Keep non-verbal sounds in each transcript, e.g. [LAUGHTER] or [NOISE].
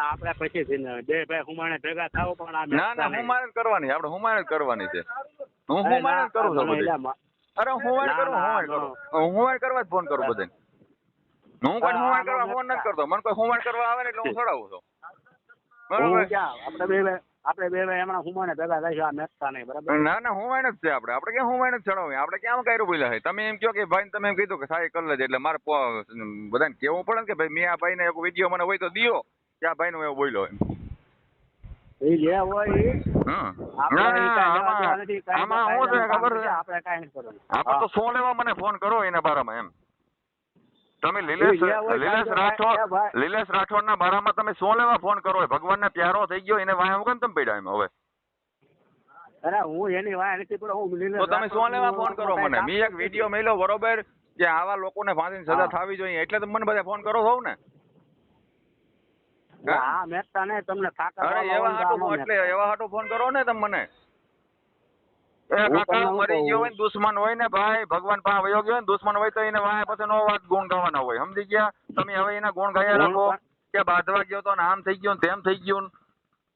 આપણે પછી બે ભાઈ હુમાણે ભેગા થાવ પણ ના ના હુમાણે કરવાની આપણે હુમાણે કરવાની છે. હું હુમાણે કરું છું બધી. અરે હુમાણ કરું હુમાણે કરું. હુમાણે કરવા જ ફોન કરું બધે. હું કોઈ હુમાણ કરવા ફોન નથી કરતો. મને કોઈ હુમાણ કરવા આવે ને એટલે હું ચડાવું છું. બરોબર? આપણે બે આપણે બે ભાઈ હમણાં હુમાણે ભેગા થાય આ મેચતા નહીં બરાબર? ના ના હુમાણ જ છે આપણે. આપણે ક્યાં હુમાણ જ ચડાવીએ આપણે ક્યાં કર્યું બોલ્યા છે તમે એમ કહો કે ભાઈ તમે એમ કીધું કે સાહેબ કરી લેજે. એટલે મારે બધાને કેવું પડે કે ભાઈ મેં આ ભાઈને એક વીડિયો મને હોય તો દિયો. કે ભાઈ નું એવું બોલ્યો એમ? એ જે હોય ના, ના, આમાં શું છે ખબર આપણે કાંઈ નથી આપણે તો સો લેવા મને ફોન કરો એના બારામાં એમ. તમે લીલેશ એ જે લીલેશ રાઠોડ ના. લીલેશ બારામાં તમે સો લેવા ફોન કરો ભગવાનને પ્યારો થઈ ગયો એને વાય કેમ તમે પડ્યા એમ હવે. અરે હું એની વાય નથી પડ્યો હું તો તમે સો લેવા ફોન કરો મને. મેં એક વીડિયો મેલ્યો બરોબર કે આવા લોકોને ફાંસીની સજા. થવી જોઈએ. એટલે તમે મને બધા ફોન કરો છો ને. હા? હા મેચતા તમને થાકા અરે એવા હોય તો હાટુ આમાં એટલે એવા હાટુ ફોન કરો ને તમે મને. કાકા મરી ગયો હોય ને દુશ્મન હોય ને ભાઈ ભગવાન પાસે વયો ગયો ને દુશ્મન હોય તો એને વાય પછી નો વાત ગુણ ગાવાના હોય. સમજી ગયા? તમે હવે એના ગુણ ગાયા રાખો કે બાંધવા ગયો તો ને આમ થઈ ગયું તેમ થઈ ગયું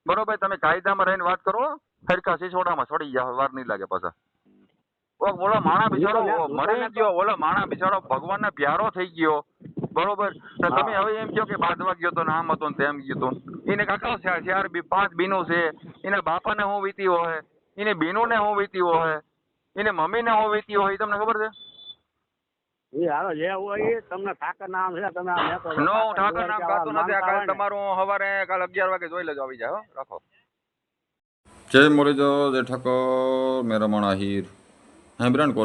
બરોબર? તમે કાયદામાં રહીને વાત કરો. હરખા સિસોડામાં સડી ગયા વાર નહીં લાગે પાછા. બોલો માણા બિચારો મરી ગયો. ઓલો માણા બિચારો ભગવાનને પ્યારો થઈ ગયો. બરોબર? ને તમે હવે એમ કહો કે બાંધવા ગયો તો નામ આમ હતું ને તેમ ગયો તો એને કાકા ચાર ચાર બી પાંચ બીનું છે. એના બાપાને હું વીતી હોય? એને બીનુને હું વીતી હોય? એને મમ્મીને હું વીતી હોય? એ તમને ખબર છે? હાલો જે હોય તમને ઠાકર નામ છે તમે નો ઠાકર નામ કાતો નથી. આ માનતા હોય કાલે ને. તમારું સવારે કાલે અગિયાર વાગે જોઈ લેજો આવી જાય રાખો. જય મુરલીધર જય ઠાકોર મેરા મણ આહિર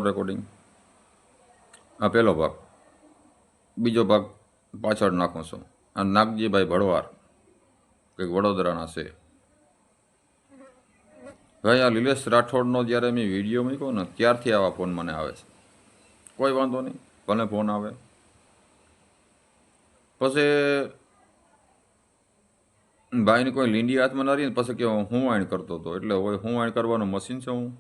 રેકોર્ડિંગ આ પહેલો ભાગ. બીજો ભાગ પાછળ નાખું છું. આ નાગજીભાઈ ભડવાર કંઈક વડોદરાના છે. ભાઈ, આ લીલેશ રાઠોડનો જ્યારે મેં વીડિયો મૂક્યો ને, ત્યારથી આવા ફોન મને આવે છે. કોઈ વાંધો નહીં, ભલે ફોન આવે. પછી ભાઈને કોઈ લીંડી હાથમાં ના રહી પછી કે હું વાણ કરતો હતો. એટલે હોય હું વાણ કરવાનું મશીન છે હું.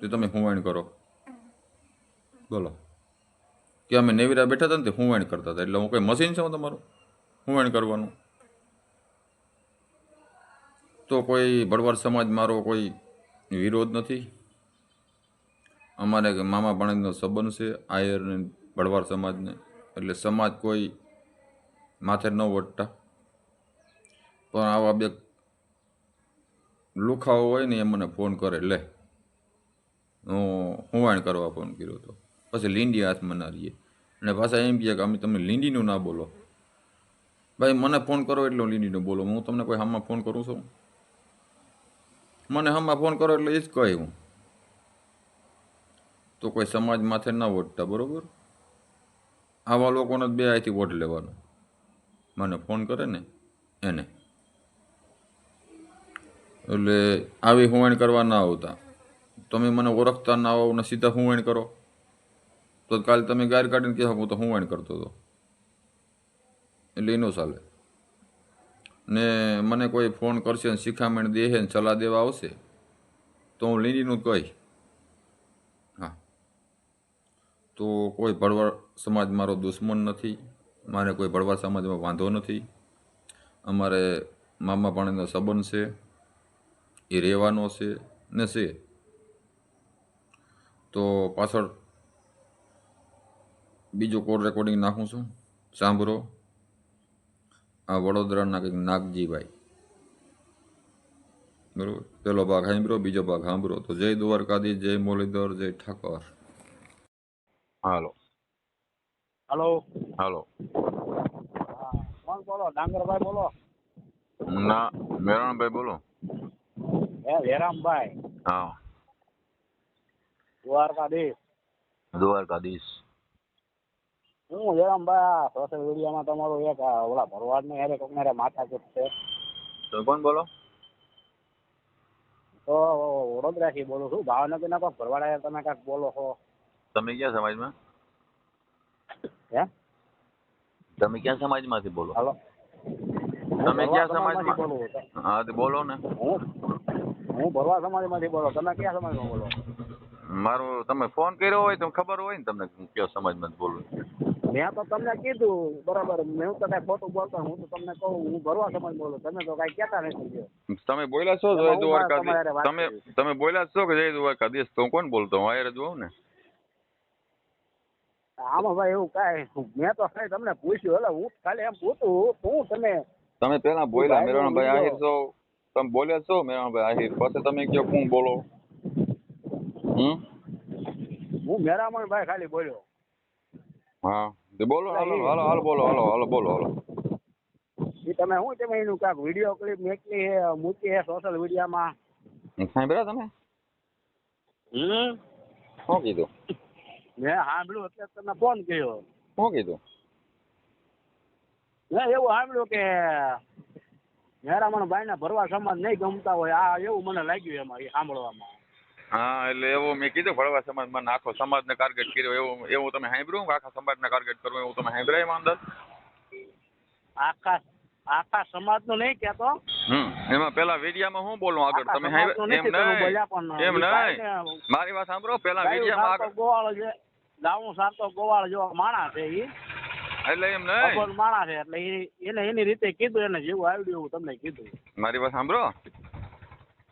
તે તમે હું વાણ કરો. બોલો. કે અમે નેવીરા બેઠા હતા ને તે હું વાણ કરતા હતા. એટલે હું કોઈ મશીન છે હું તમારું? હું વાણ કરવાનું. તો કોઈ ભડવાર સમાજ મારો કોઈ વિરોધ નથી? અમારે મામા ભાણેજનો સંબંધ છે આયરને બળવાર સમાજને. એટલે સમાજ કોઈ માથે ન વટતા. પણ આવા બે લુખાઓ હોય ને એ મને ફોન કરે. લે, હું હુવાણ કરવા ફોન કર્યો હતો પછી લીંડી હાથમાં ના રહીએ અને પાછા એમ કહે કે અમે તમે લીંડીનું ના બોલો. ભાઈ, મને ફોન કરો એટલે લીંડીનો બોલો. હું તમને કોઈ હામાં ફોન કરું છું? મને હામાં ફોન કરો એટલે એ જ કહે હું. તો કોઈ સમાજ માથે ના વોટતા, બરોબર? આવા લોકોને બે અહીંથી વોટ લેવાનો. મને ફોન કરે ને, એને. એટલે આવી હુવાણ કરવા ના આવતા. તમે મને ઓળખતા ના આવો ને સીધા હુવાણ કરો. તો કાલે તમે ગાર કાઢીને કહો હું તો હુવાણ કરતો હતો. એટલે એનો ચાલે. ને મને કોઈ ફોન કરશે ને શિખામણ દે ને સલાહ દેવા આવશે, તો હું લીનીનું કહી. હા. તો કોઈ ભરવાડ સમાજ મારો દુશ્મન નથી. મારે કોઈ ભરવાડ સમાજમાં વાંધો નથી. અમારે મામા પાણીનો સંબંધ છે. એ રહેવાનો છે ને છે. તો પાછળ બીજું કોલ રેકોર્ડિંગ નાખું છું. સાંભળો. આ વડોદરાના કંઈક નાગજીભાઈ. બરોબર? પેલો ભાગ સાંભળો બીજો ભાગ સાંભળો. તો જય દ્વારકાધીશ જય મુરલીધર જય ઠાકોર. હાલો. હાલો. હાલો. હા કોણ બોલો? ડાંગરભાઈ બોલો. ના મેરણભાઈ બોલો. હે વેરામભાઈ. હા. દ્વારકાધીશ. દ્વારકાધીશ. હું વેરામભાઈ આ સોશિયલ મીડિયામાં તમારું એક ઓલા ભરવાડ ને હેરે કોક મારે માથાકૂટ છે તમે કોણ બોલો? તો વડોદરાથી બોલું છું. ભાવનગર ના કોક ભરવાડા તમે કાંઈક બોલો છો. તમે ક્યાં સમાજમાં? હે? તમે ક્યાં સમાજમાંથી બોલો? હાલો. તમે ક્યાં સમાજમાંથી સમાજમાં? બોલો હા તો બોલો ને. હું? હું ભરવા સમાજમાંથી બોલો તમે કયા સમાજમાં બોલો? મારું તમે ફોન કર્યો હોય તો ખબર હોય ને તમને કયો કયો સમાજમાં બોલું મેં તો તમને કીધું બરાબર. મેં તો કઈ ખોટું બોલતો હું તો તમને કહું હું ભરવા સમજ બોલું. તમે તો કઈ કેતા નથી તમે બોલ્યા છો જય દ્વારકાધીશ. તમે તમે બોલ્યા છો કે જય દ્વારકાધીશ? તો કોણ બોલતો? હું આયર જોઉં ને? આમાં ભાઈ એવું કાંઈ મેં તો ખાલી તમને પૂછ્યું. એટલે હું ખાલી એમ પૂછું હું તમે તમે પેલા બોલ્યા ભાઈ, મેરણભાઈ આહિર છો. તમે બોલ્યા છો મેરણભાઈ આહિર? પછી તમે કયો હું બોલો? હમ? હું મેરામણ ભાઈ ખાલી બોલ્યો. હા. તે બોલો હાલો હાલો હાલો બોલો હાલો હાલો બોલો હાલો. એ તમે શું તમે એનું કાંઈક વીડિયો ક્લિપ મેકલી હે મૂકી હે સોશિયલ મીડિયામાં સાંભળ્યો તમે? હમ. શું કીધું? મેં સાંભળ્યું એટલે તમને ફોન કર્યો. શું કીધું? મેં એવું સાંભળ્યું કે મેરામણ ભાઈ ના ભરવા સમાજ નહીં ગમતા હોય આ એવું મને લાગ્યું એમાં એ સાંભળવામાં. હા એટલે એવું મેં કીધું ભળવા સમાજમાં નાખો. સમાજને ટાર્ગેટ કર્યો એવું એવું તમે સાંભળ્યું આખા સમાજને ટાર્ગેટ કરવું એવું તમે સાંભળ્યા એમાં અંદર? આખા આખા સમાજનું નહીં કેતો હમ એમાં પેલા વિડિયામાં હું બોલું આગળ? તમે એમ નહીં? એમ નહીં? મારી વાત સાંભળો પેલા વિડિયામાં આગળ ગોવાળ છે. ગાવું સારતો ગોવાળ જેવો માણસ છે ઈ. એટલે એમ નહીં? માણસ છે એટલે એને એની રીતે કીધું એને જેવું આવડ્યું એવું તમને કીધું. મારી વાત સાંભળો.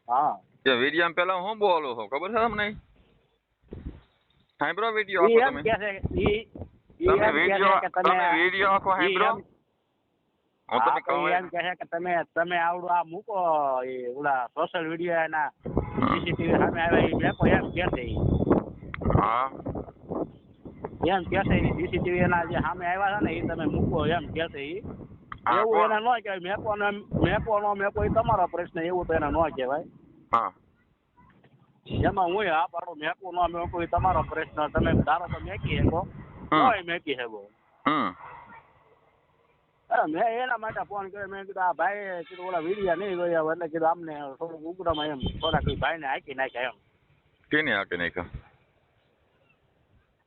હા. કે વિડિયામાં પેલા હું બોલું છું? ખબર છે તમને? સાંભળો વિડિયો આખો તમે. તમે કહે વિડિયો તમે વિડિયો આખો સાંભળો. હું તમે કહું એમ કહે કે તમે તમે આવડું આ મૂકો એ ઓલા સોશિયલ મીડિયા એના સીસીટીવી સામે આવ્યા ઈ મેકો એમ કે છે હા. એમ કહે છે સીસીટીવી એના જે સામે આવ્યા છે ને એ તમે મૂકો એમ કે છે એ એવું એને ન કહેવાય મેકો ને મેકો નો મેકો એ તમારો પ્રશ્ન એવું તો એને ન કહેવાય. હા. એમાં હું આ પાડો મેકું ન મેકું એ તમારો પ્રશ્ન. તમે ધારો તો મેકી શકો હોય મેકી શકો. અરે મેં એના માટે ફોન કર્યો. મેં કીધું આ ભાઈ કીધું ઓલા વિડીયા નહીં જોયા એટલે કીધું આમને થોડુંક ઉગ્રમાં એમ થોડાક ભાઈ ને હાકી નાખ્યા એમ. કેને હાકી નાખ્યો?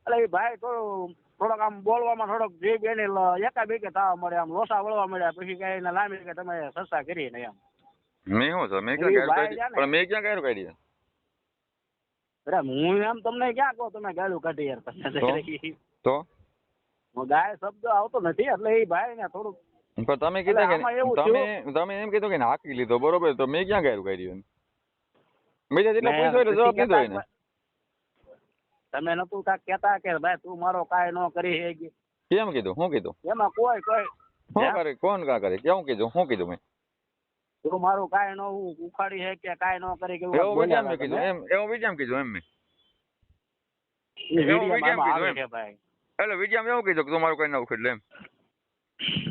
એટલે એ ભાઈ થોડું થોડોક આમ બોલવામાં થોડોક જીભ એની એકા એકા બેકે થવા મળે આમ લોસા વળવા મળ્યા પછી કઈ એને લાંબી કે તમે સસ્તા કરીને એમ. મેં હું સર મેં ક્યાં કાઢી પણ મેં ક્યાં ગાયરું કાઢી અરે હું એમ તમને ક્યાં કહું? તમે ગાળું કાઢી યાર પછી તો ગાય શબ્દ આવતો નથી એટલે એ ભાઈ ને થોડું પણ તમે કીધું કે તમે તમે એમ કીધું કે હાકી લીધો બરોબર? તો મેં ક્યાં ગાયરું કાઢ્યું બીજા જેટલા મેં પૂછ્યો એટલે જવાબ દીધો એને. તમે નતું કાક કહેતા કે ભાઈ તું મારો કાંઈ ન કરી હે કેમ કીધું? શું કીધું? એમાં કોઈ કોઈ શું કરે? કોણ કા કરે? કેવું કીધું? શું કીધું મેં? તું મારું કાંઈ ન ઉખાડી હે કે કાંઈ ન કરી કે એવું મેં કીધું એમ એવું બીજામ કીધું એમ મેં. એવું વિડીયોમાં કીધું એમ. ભાઈ. એટલે બીજામ એવું કીધું કે તું મારું કઈ ના ઉખેડ એમ.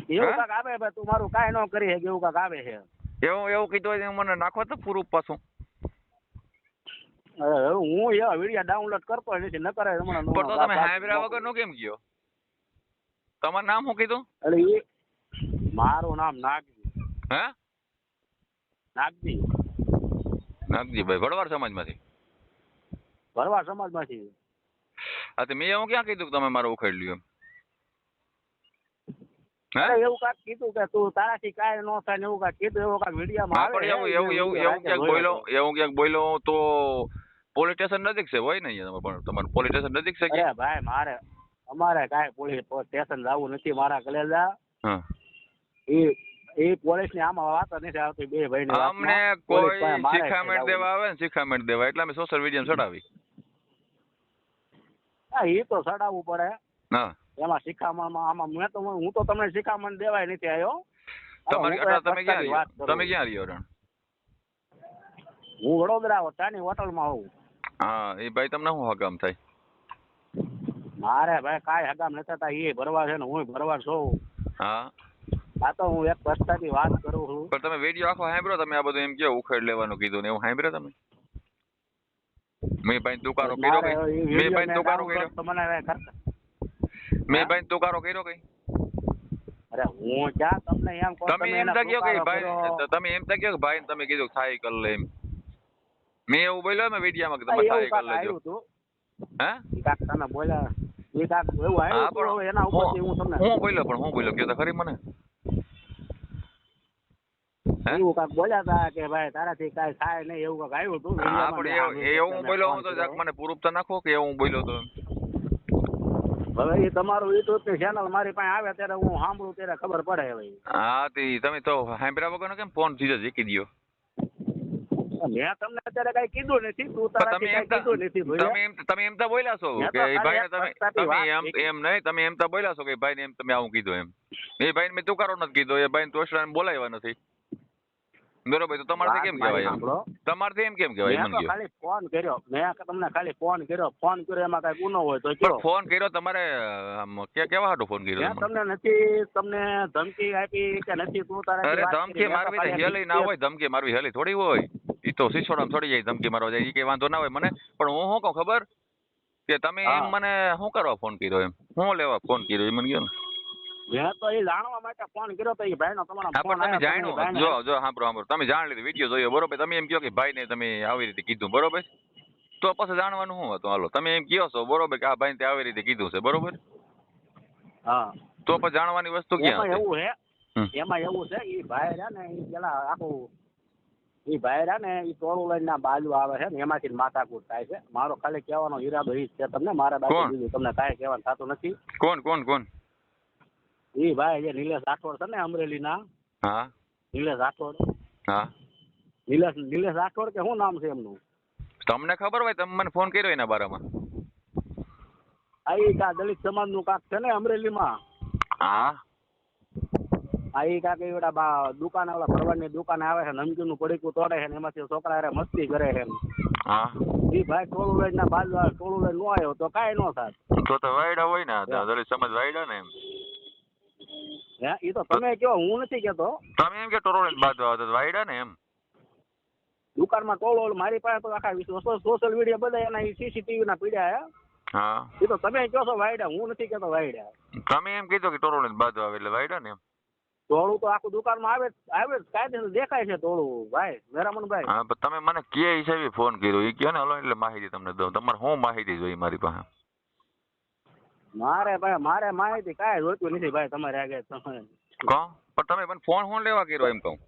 એવું કાક આવે ભાઈ તું મારું કાંઈ ન કરી શકે એવું કાક આવે છે. એવું એવું કીધું હોય મને નાખો તો પૂરું પાછું. હું એ વિડિયા ડાઉનલોડ કરતો નથી ન કરે હમણાં પણ તો તમે હાઈબ્રા વગર નો કેમ ગયો? તમારું નામ શું કીધું? એટલે મારું નામ નાગ હે? નાગજી. નાગજીભાઈ ભડવાર સમાજમાંથી? ભડવાર સમાજમાંથી. હા તો મેં એવું ક્યાં કીધું કે તમે મારો ઉખેડ લ્યો હે? એવું કાંઈક કીધું કે તું તારાથી કાંઈ ન થાય એવું કાંઈક કીધું એવું કાંઈક વિડીયોમાં આવે એવું એવું એવું એવું ક્યાંક બોલ્યો એવું ક્યાંક બોલ્યો તો પોલીસ સ્ટેશન નજીક છે હોય ને અહીંયા તમારે તમારું પોલીસ સ્ટેશન નજીક છે કે? ભાઈ મારે અમારે કાંઈ પોલીસ સ્ટેશન જવું નથી મારા કલેજા. હા. એ એ પોલીસ ને આમાં વાત નથી આવતી બે ભાઈ અમને કોઈ શિખામણ દેવા આવે ને શિખામણ દેવા. એટલે અમે સોશિયલ મીડિયા ચડાવી. હા એ તો ચડાવવું પડે. હા. એમાં શિખામણમાં આમાં મેં તો હું તો તમને શિખામણ દેવાય નથી આવ્યો. તમારી તમે ક્યાં રહ્યો તમે ક્યાં રહ્યો રણ હું વડોદરા ચાની હોટલમાં હોઉં. હા એ ભાઈ તમને શું હગામ થાય? મારે ભાઈ કાંઈ હગામ નથી થતા એ ભરવા છે ને હું ભરવા છું હા. આ તો હું એક પસ્તાની વાત કરું છું. પણ તમે વીડિયો આખો સાંભળ્યો તમે આ બધું એમ કે ઉખેડ લેવાનું કીધું ને એવું સાંભળ્યો તમે? મેં ભાઈ તુકારો કર્યો કઈ? મેં ભાઈ download કર્યો. મેં ભાઈ તુકારો કર્યો કઈ? અરે હું ક્યાં તમને એમ કહું તમે એમ એના તો કયો કે ભાઈ તમે એમ તો કહો કે ભાઈ તમે કીધું થાય કર લે એમ. મેં એવું બોલ્યો મેં વિડીયામાં કે તમે થાય કર લેજો. હે? તમે બોલ્યા એ કાંઈક એવું આવ્યું હવે એના ઉપરથી હું તમને હું બોલ્યો પણ હું બોલ્યો કે તો ખરી મને? એવું કાંઈક બોલ્યા હતા કે ભાઈ તારાથી કઈ થાય નહીં એવું કાંઈક આવ્યું હતું હા પણ એવું હું બોલ્યો મેં હું તો ફોન જરાક કર્યો. મને પ્રૂફ તો નાખો કે એવું હું બોલ્યો તો હવે એ તમારું યુટ્યુબની ચેનલ મારી પાસે આવે ત્યારે હું સાંભળું ત્યારે ખબર પડે હવે હા તે તમે તો સાંભળ્યા વગરનો કેમ ફોન સીધો જીકી દ્યો? મેં તમને અત્યારે કઈ કીધું નથી તું તમે એમ કીધું નથી તમે એમ તમે એમ તો બોલ્યા છો કે એ તમે તમે એમ એમ નહીં તમે એમ તો બોલ્યા છો કે ભાઈ ને એમ તમે આવું કીધું એમ. એ ભાઈને મેં તુકારો નથી કીધો એ ભાઈને તોષરાને બોલાવ્યા નથી. બરોબર તો તમારથી કેમ કહેવાય એમ? તમારથી એમ કેમ કહેવાય મને ખાલી ફોન કર્યો. મેં તમને ખાલી ફોન કર્યો. ફોન કર્યો એમાં કઈ ગુનો હોય તો પણ ફોન કર્યો તમારે કે કેવા હાટો ફોન કર્યો તમને? નથી તમને ધમકી આપી કે નથી? તું તારે અરે ધમકી મારવી તો હેલી ના હોય ધમકી મારવી હેલી થોડી હોય. ઈ તો સિસોડામાં થોડી જાય ધમકી મારવા જાય ઈ કઈ વાંધો ના હોય મને. પણ હું શું કહું ખબર? કે તમે એમ મને શું કરવા ફોન કર્યો એમ? હું લેવા ફોન કર્યો એ મને ગયો ને? મેં તો એ જાણવા માટે ફોન કર્યો તો એ ભાઈનો તમારો હા ફોન તમે જો જો સાંભળો સાંભળો. જાણ લીધું વીડિયો જોયો બરોબર? તમે એમ કહો કે ભાઈને તમે આવી રીતે કીધું બરોબર? તો પછી જાણવાનું શું હતું? હાલો તમે એમ કહો છો બરોબર કે આ ભાઈને તે આવી રીતે કીધું છે બરોબર? હા. તો પછી જાણવાની વસ્તુ ક્યાં એવું છે એમાં એવું છે એ ભાઈ રહ્યા ને એ પેલા આખું એ ભાઈ રહ્યા ને એ ટોળું લઈને ના બાજુ આવે છે ને એમાંથી માથાકૂટ થાય છે. મારો ખાલી કહેવાનો ઈરાદો એ જ છે તમને મારા બાજુ તમને કાંઈ કહેવાનું થતું નથી. કોણ કોણ કોણ? એ ભાઈ જે નિલેશ રાઠોડ છે ને અમરેલીના. હા. નિલેશ રાઠોડ. હા. નિલેશ નિલેશ રાઠોડ કે શું નામ છે એમનું? તમને ખબર હોય તમે મને ફોન કર્યો એના બારામાં. આ એ કા દલિત સમાજનું કાક છે ને અમરેલીમાં? હા. આ ઈ કાક એવડા બા દુકાને ઓલા ભરવાડની દુકાને આવે છે નમકીનનું પડીકું તોડે છે ને એમાંથી છોકરા રે મસ્તી કરે છે હા. ઈ ભાઈ ટોળું લઈને ના બાજુ ટોળું લઈને નો આવ્યો તો કાંઈ નો થાત તો તો વાયડા હોય ને દલિત સમાજ વાયડા ને એમ. હે? એ તો તમે કયો હું નથી કેતો તમે એમ કે ટોરોળે બાજુ આવે તો વાયડા ને એમ. દુકાનમાં ટોળો મારી પાસે તો આખા સોશિયલ મીડિયા બધા એના સીસીટીવી ના પીડ્યા હા. એ તો તમે કહો છો વાયડા હું નથી કેતો વાયડા. તમે એમ કીધું કે ટોરોળે બાજુ આવે એટલે વાયડા ને એમ. ટોળું તો આખું દુકાનમાં આવે આવે કાયદેસર દેખાય છે ટોળું. ભાઈ મેરામણભાઈ. હા તમે મને કે હિસાબે ફોન કર્યો. એ કયો ને હલો એટલે માહિતી તમને દઉં. તમારે શું માહિતી જોઈએ મારી પાસે? મારે ભાઈ મારે માહિતી કાંઈ જોઈતું નથી ભાઈ તમારે આગળ તમે કહો પણ તમે મને ફોન ફોન લેવા કર્યો એમ કહું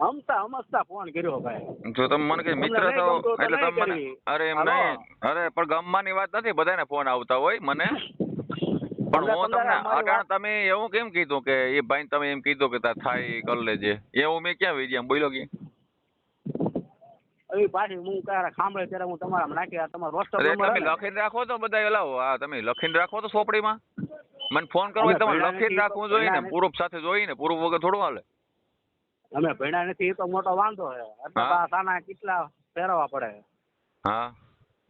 હમતા હમસતા ફોન કર્યો ભાઈ. જો તમે મને કે મિત્ર છો એટલે તમે મને અરે એમ નહીં. અરે પણ ગમવાની વાત નથી બધાને ફોન આવતા હોય મને. [LAUGHS] પણ હું તમને અટાણ તમે એવું કેમ કીધું કે એ ભાઈ તમે એમ કીધું કે થાય કરી લેજે. એવું મેં ક્યાં વીડિયો બોલ્યો કે? એ પાછી હું ક્યારે સાંભળે ત્યારે હું તમારા નાખી તમારો રોસ્ટર તમે લખીને રાખો તો બધા લાવો આ તમે લખીને રાખો તો સોપડીમાં. મને ફોન કરો તમારે લખીને રાખવું જોઈએ ને પૂરું સાથે જોઈએ ને પૂરું વગર થોડું હાલે. અમે ભણ્યા નથી એ તો મોટો વાંધો છે. સાના કેટલા ફેરવવા પડે? હા.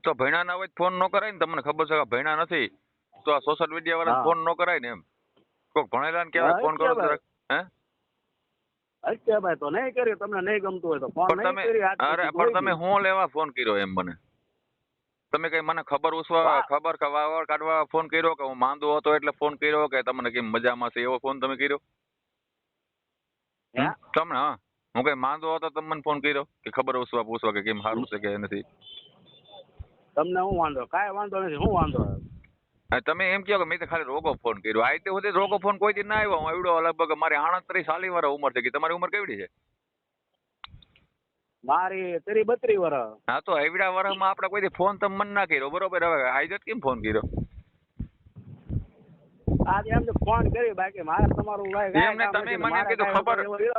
તો ભણ્યા ના હોય ફોન ન કરાય ને તમને ખબર છે કે ભણ્યા નથી. તો આ સોશિયલ મીડિયા વાળા ફોન ન કરાય ને એમ. કોક ભણેલા ને કેવા ફોન કરો. હે? અચ્છા ભાઈ તો નહીં કર્યું તમને નહીં ગમતું હોય તો ફોન નહીં તમે કરી અરે પણ તમે હું લેવા ફોન કર્યો એમ મને? તમે કઈ મને ખબર ઉસવા. ખબર વાવર કાઢવા ફોન કર્યો કે હું માંદો હતો એટલે ફોન કર્યો કે તમને કેમ મજામાં છે એવો ફોન તમે કર્યો? હે? તમને હા. હું કઈ માંદો હતો તમે મને ફોન કર્યો? કે ખબર ઉસવા પૂછવા કે કેમ સારું છે કે નથી? તમને હું વાંધો કાંઈ વાંધો નથી હું વાંધો તમે એમ કહો કે મેં ખાલી રોગો ફોન કર્યો. આ રીતે સુધી રોગો ફોન કોઈ ના આવ્યો. હું આવડો લગભગ મારી આણત્રીસ સાલી વર્ષ ઉંમર છે. કે તમારી ઉંમર કેવડી છે? મારી ત્રી બત્રી વર્ષ. હા તો એવડા વર્ષમાં આપણે કોઈ ફોન તમે મન ના કર્યો. બરોબર હવે આઈજત કેમ ફોન કર્યો? આજે એમ ફોન કરી બાકી મારે તમારું એમને તમે મને કીધું ખબર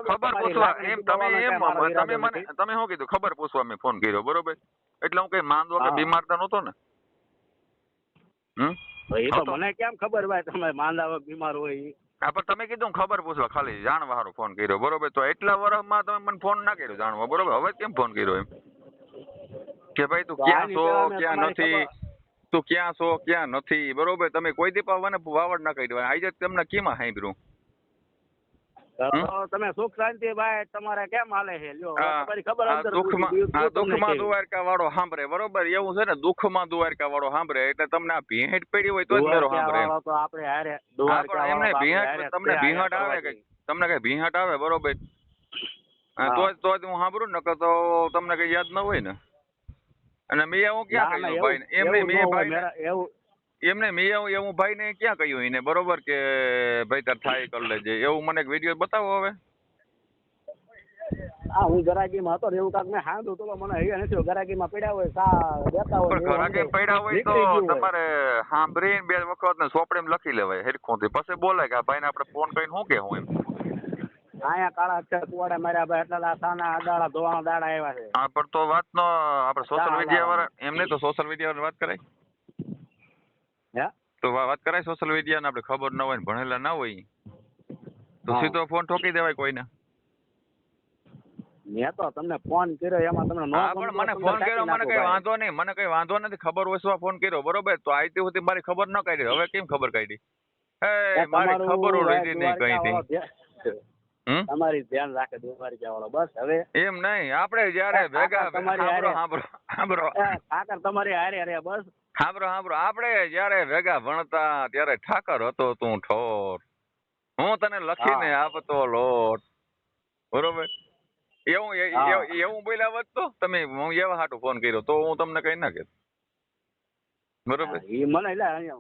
ખબર પૂછવા એમ તમે એમ તમે મને તમે શું કીધું ખબર પૂછવા મેં ફોન કર્યો. બરોબર? એટલે હું કઈ માંદો કે બીમાર તો નહોતો ને? હમ? એ તો મને કેમ ખબર ભાઈ તમે માંદા બીમાર હોય હા પણ તમે કીધું ખબર પૂછવા ખાલી જાણવા હારો ફોન કર્યો બરોબર? તો એટલા વર્ષમાં તમે મને ફોન ના કર્યો જાણવા બરોબર? હવે કેમ ફોન કર્યો એમ? કે ભાઈ તું ક્યાં છો ક્યાં નથી? તું ક્યાં છો ક્યાં નથી? બરોબર? તમે કોઈ દી પણ વાવડ ના કરી દેવાય આજે તમને કેમાં સાંભળ્યું? તમે સુખ શાંતિ ભાઈ તમારે કેમ હાલે છે? લ્યો તમારી ખબર અંદર દુઃખમાં? દુવારકા વાળો સાંભળે બરોબર? એવું છે ને દુઃખમાં દુવારકા વાળો સાંભળે એટલે તમને આ ભીહેટ પડી હોય તો જ મેરો સાંભળે. તો આપણે હારે દ્વારકા એમને હારે તમને ભીહટ આવે કે તમને કઈ ભીહટ આવે બરોબર. તો જ તો જ હું સાંભળું ને નકર તો તમને કઈ યાદ ન હોય ને. અને મેં એવું ક્યાં કહ્યું ભાઈ? એમ નહીં મેં ભાઈ એવું એમને મેં એવું એવું ભાઈને ક્યાં કહ્યું એને? બરોબર કે ભાઈ તાર થાય કરી લેજે. એવું મને એક વીડિયો બતાવો હવે. હા હું ગરાગીમાં હતો ને એવું કાંક મેં સાંભળ્યું તો મને હૈયા નથી ગરાગીમાં પડ્યા હોય સા દેતા હોય ને અંદર પડ્યા હોય તો. તમારે સાંભળીને બે વખત ને ચોપડીમાં લખી લેવાય હેરખુંથી પછી બોલાય કે ભાઈને આપણે ફોન કરીને શું કહેવું એમ? અહીંયા કાળા અક્ષર કુવાડે માર્યા ભાઈ એટલા સાના દાડા ધોવાના દાડા આવ્યા છે. હા પણ તો વાતનો આપણે સોશિયલ મીડિયા વાળા એમ નહીં તો સોશિયલ મીડિયા વાળા વાત કરાય. હે તો વાત કરાય સોશિયલ મીડિયા આપણે ખબર ન હોય ને ભણેલા ના હોય. તો સીધો ફોન ઠોકી દેવાય કોઈને. મેં તો તમને ફોન કર્યો એમાં તમને નો પણ મને ફોન કર્યો મને કઈ વાંધો નહીં મને કઈ વાંધો નથી ખબર હોય શું ફોન કર્યો બરોબર? તો આઈતી સુધી મારી ખબર ન કાઢી હવે કેમ ખબર કાઢી? એ મારી ખબર રહી નહીં કઈ થી તમારી ધ્યાન રાખે બસ હવે એમ નહીં આપણે જયારે ભેગા તમારી સાંભળો હારે. સાંભળો સાંભળો એ, તમારી હારે હારે બસ. સાંભળો સાંભળો આપણે જયારે ભેગા ભણતા ત્યારે ઠાકર હતો તું ઠોર. હું તને લખીને આપતો લોટ. બરોબર? એવું એવું- બોલ્યા હોત તો તમે હું એવા હાટુ ફોન કર્યો તો હું તમને કઈ ના કે બરોબર? એ મને એટલે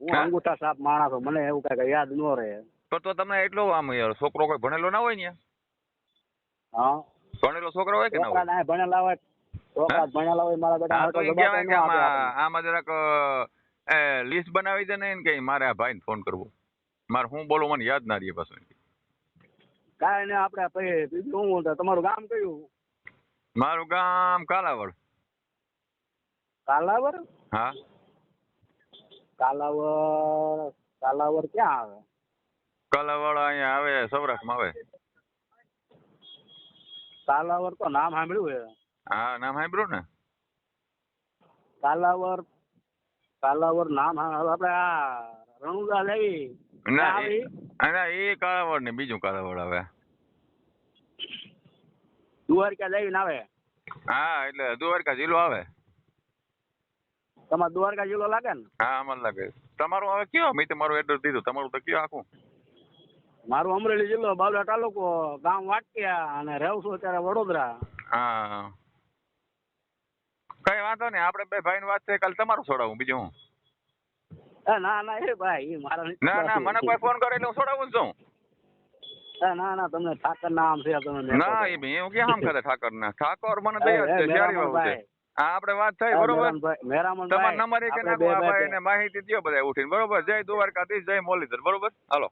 હું અંગૂઠા સાપ માણસ મને એવું કઈ યાદ ન રહે. પણ તો તમને એટલો આમ છોકરો કોઈ ભણેલો ના હોય ને હા. ભણેલો છોકરો હોય કે ના ભણેલા હોય હા? ભણેલા હોય મારા બેટા જવાબ આમાં જરાક એ લિસ્ટ બનાવી દે ને કે મારે આ ભાઈને ફોન કરવો. મારે હું બોલું મને યાદ ના રહે પાછું. કાંઈ નહીં આપણે પછી બીજું હું? તમારું ગામ કયું? મારું ગામ કાલાવડ. કાલાવર હા. કાલાવર કાલાવર ક્યાં આવે? કાલાવડ અહીંયા આવે સૌરાષ્ટ્રમાં આવે. કાલાવર તો નામ સાંભળ્યું છે. હા નામ સાંભળ્યું ને? કાલાવર કાલાવર નામ આપણે આ રણુદા લેવી ના એ ઈ? ના, એ કાલાવડ ને બીજું કાલાવર આવે દ્વારકા લેવીને આવે? હા એટલે દ્વારકા જિલ્લો આવે. તમારે દ્વારકા જિલ્લો લાગે ને? હા મને લાગે. તમારું હવે કયો? મેં તમારું એડ્રેસ દીધું. તમારું તો કયો આખું? મારું અમરેલી જિલ્લો બાવલા તાલુકો ગામ વાટકિયા અને રહેવું છું અત્યારે વડોદરા. હા. કઈ વાંધો નહીં આપણે બે ભાઈ વાત છે કાલે તમારું છોડાવું બીજું હું? ના ના એ ભાઈ મારા ના ના મને કોઈ ફોન કરે એટલે હું છોડાવું છું. એ ના ના તમને ઠાકર નામ છે તમે ના. એ ભાઈ એવું ક્યાં આમ કરે ઠાકર ના ઠાકોર મને એ, છે. હા આપણે વાત થઈ બરોબર? તમારો નંબર એ કે નાખો આ ભાઈ માહિતી દ્યો બધા ઉઠીને બરોબર? જય દ્વારકાધીશ જય મોલીધર બરોબર? હાલો.